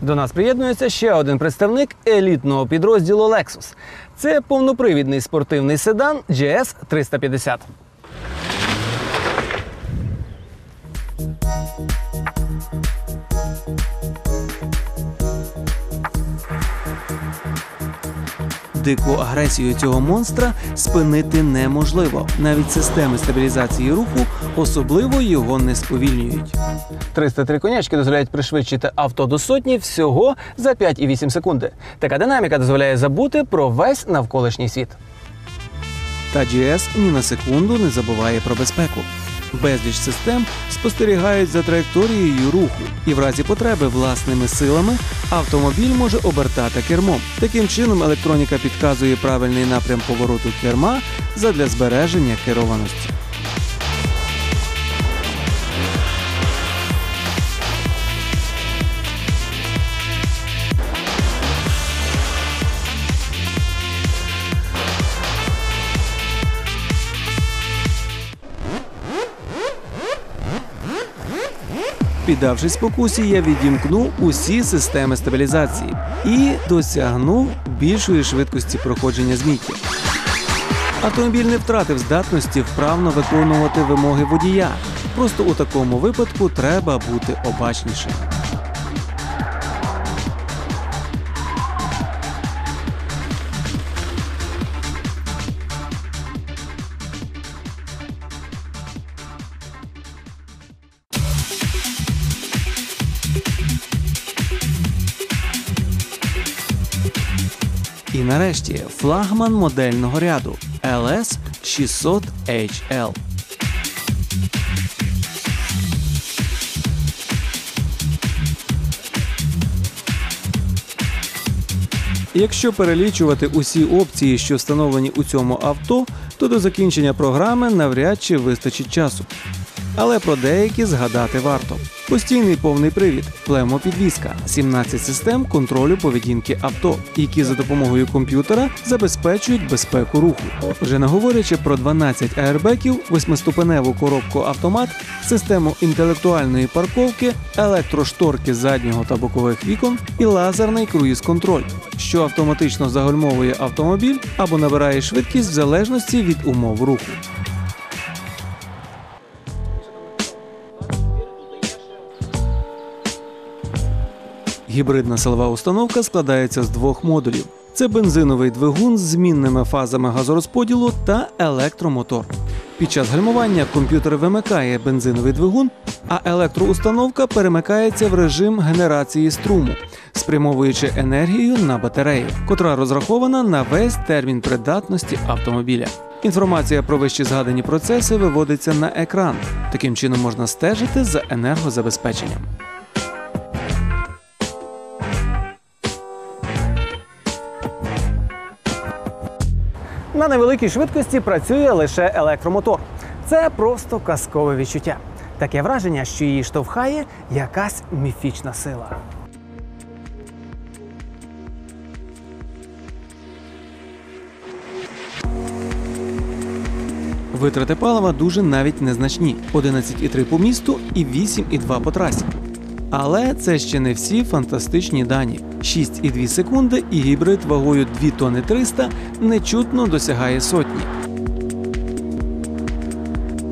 До нас приєднується ще один представник елітного підрозділу Lexus. Це повнопривідний спортивний седан GS 350. Дику агресію цього монстра спинити неможливо. Навіть системи стабілізації руху особливо його не сповільнюють. 303 конячки дозволяють пришвидшити авто до сотні всього за 5,8 секунди. Така динаміка дозволяє забути про весь навколишній світ. Та GS ні на секунду не забуває про безпеку. Безліч систем спостерігають за траєкторією руху, і в разі потреби власними силами автомобіль може обертати кермом. Таким чином, електроніка підказує правильний напрям повороту керма задля збереження керованості. Піддавшись спокусі, я відімкнув усі системи стабілізації і досягнув більшої швидкості проходження змійки. Автомобіль не втратив здатності вправно виконувати вимоги водія. Просто у такому випадку треба бути обачнішим. І нарешті флагман модельного ряду LS 600 HL. Якщо перелічувати усі опції, що встановлені у цьому авто, то до закінчення програми навряд чи вистачить часу. Але про деякі згадати варто. Постійний повний привід, племопідвізка, 17 систем контролю поведінки авто, які за допомогою комп'ютера забезпечують безпеку руху. Вже не говорячи про 12 аербеків, восьмиступеневу коробку автомат, систему інтелектуальної парковки, електрошторки заднього та бокових вікон і лазерний круїз-контроль, що автоматично загальмовує автомобіль або набирає швидкість в залежності від умов руху. Гібридна силова установка складається з двох модулів: це бензиновий двигун з змінними фазами газорозподілу та електромотор. Під час гальмування комп'ютер вимикає бензиновий двигун, а електроустановка перемикається в режим генерації струму, спрямовуючи енергію на батарею, котра розрахована на весь термін придатності автомобіля. Інформація про вище згадані процеси виводиться на екран. Таким чином можна стежити за енергозабезпеченням. На невеликій швидкості працює лише електромотор. Це просто казкове відчуття. Таке враження, що її штовхає якась міфічна сила. Витрати палива дуже навіть незначні: 11,3 по місту і 8,2 по трасі. Але це ще не всі фантастичні дані. 6,2 секунди і гібрид вагою 2 тонни 300 нечутно досягає сотні.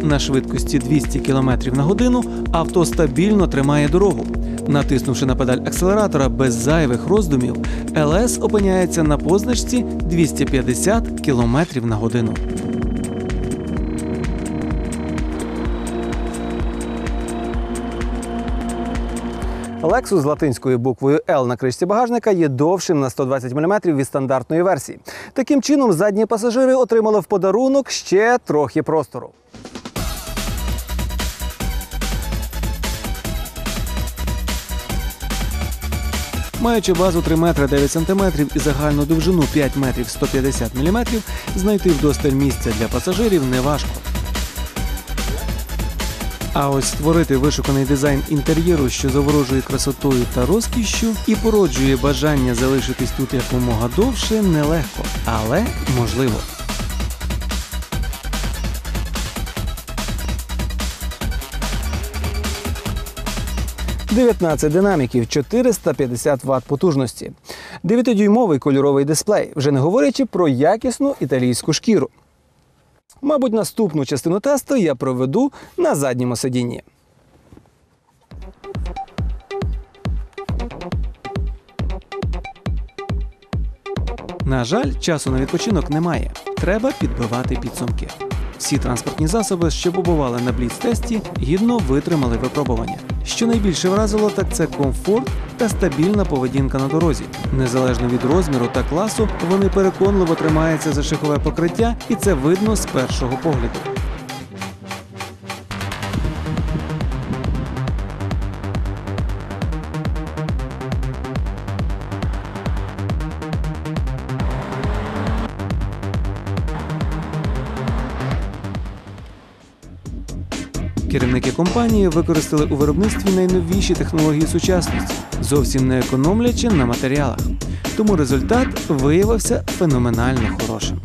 На швидкості 200 км на годину авто стабільно тримає дорогу. Натиснувши на педаль акселератора без зайвих роздумів, ЛС опиняється на позначці 250 км на годину. Lexus з латинською буквою L на кришці багажника є довшим на 120 мм від стандартної версії. Таким чином, задні пасажири отримали в подарунок ще трохи простору. Маючи базу 3 метри 9 сантиметрів і загальну довжину 5 метрів 150 мм, знайти вдосталь місця для пасажирів неважко. А ось створити вишуканий дизайн інтер'єру, що заворожує красотою та розкішшю, і породжує бажання залишитись тут якомога довше, нелегко, але можливо. «19 динаміків, 450 Вт потужності, 9-дюймовий кольоровий дисплей, вже не говорячи про якісну італійську шкіру. Мабуть, наступну частину тесту я проведу на задньому сидінні. На жаль, часу на відпочинок немає. Треба підбивати підсумки. Всі транспортні засоби, що побували на бліц-тесті, гідно витримали випробування. Що найбільше вразило, так це комфорт та стабільна поведінка на дорозі. Незалежно від розміру та класу, вони переконливо тримаються за шихове покриття, і це видно з першого погляду. Керівники компанії використали у виробництві найновіші технології сучасності, зовсім не економлячи на матеріалах. Тому результат виявився феноменально хорошим.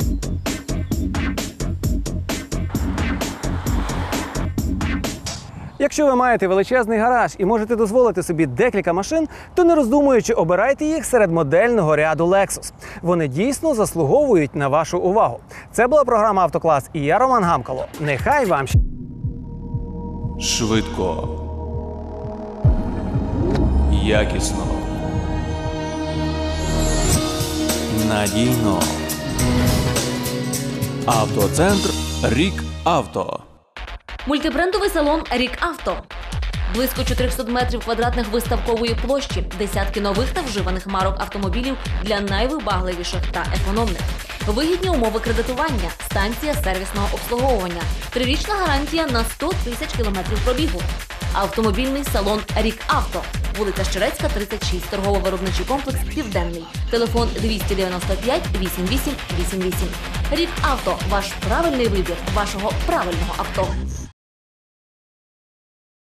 Якщо ви маєте величезний гараж і можете дозволити собі декілька машин, то не роздумуючи обирайте їх серед модельного ряду Lexus. Вони дійсно заслуговують на вашу увагу. Це була програма Автоклас і я РоманГамкало. Нехай вам Швидко. Якісно. Надійно. Автоцентр Рік Авто. Мультибрендовий салон Рік Авто. Близько 400 метрів квадратних виставкової площі, десятки нових та вживаних марок автомобілів для найвибагливіших та економних. Вигідні умови кредитування, станція сервісного обслуговування, трирічна гарантія на 100 тисяч кілометрів пробігу. Автомобільний салон Рік Авто, вулиця Щерецька, 36, торгово-виробничий комплекс Південний. Телефон 295 88 88. Рік Авто, ваш правильний вибір вашого правильного авто.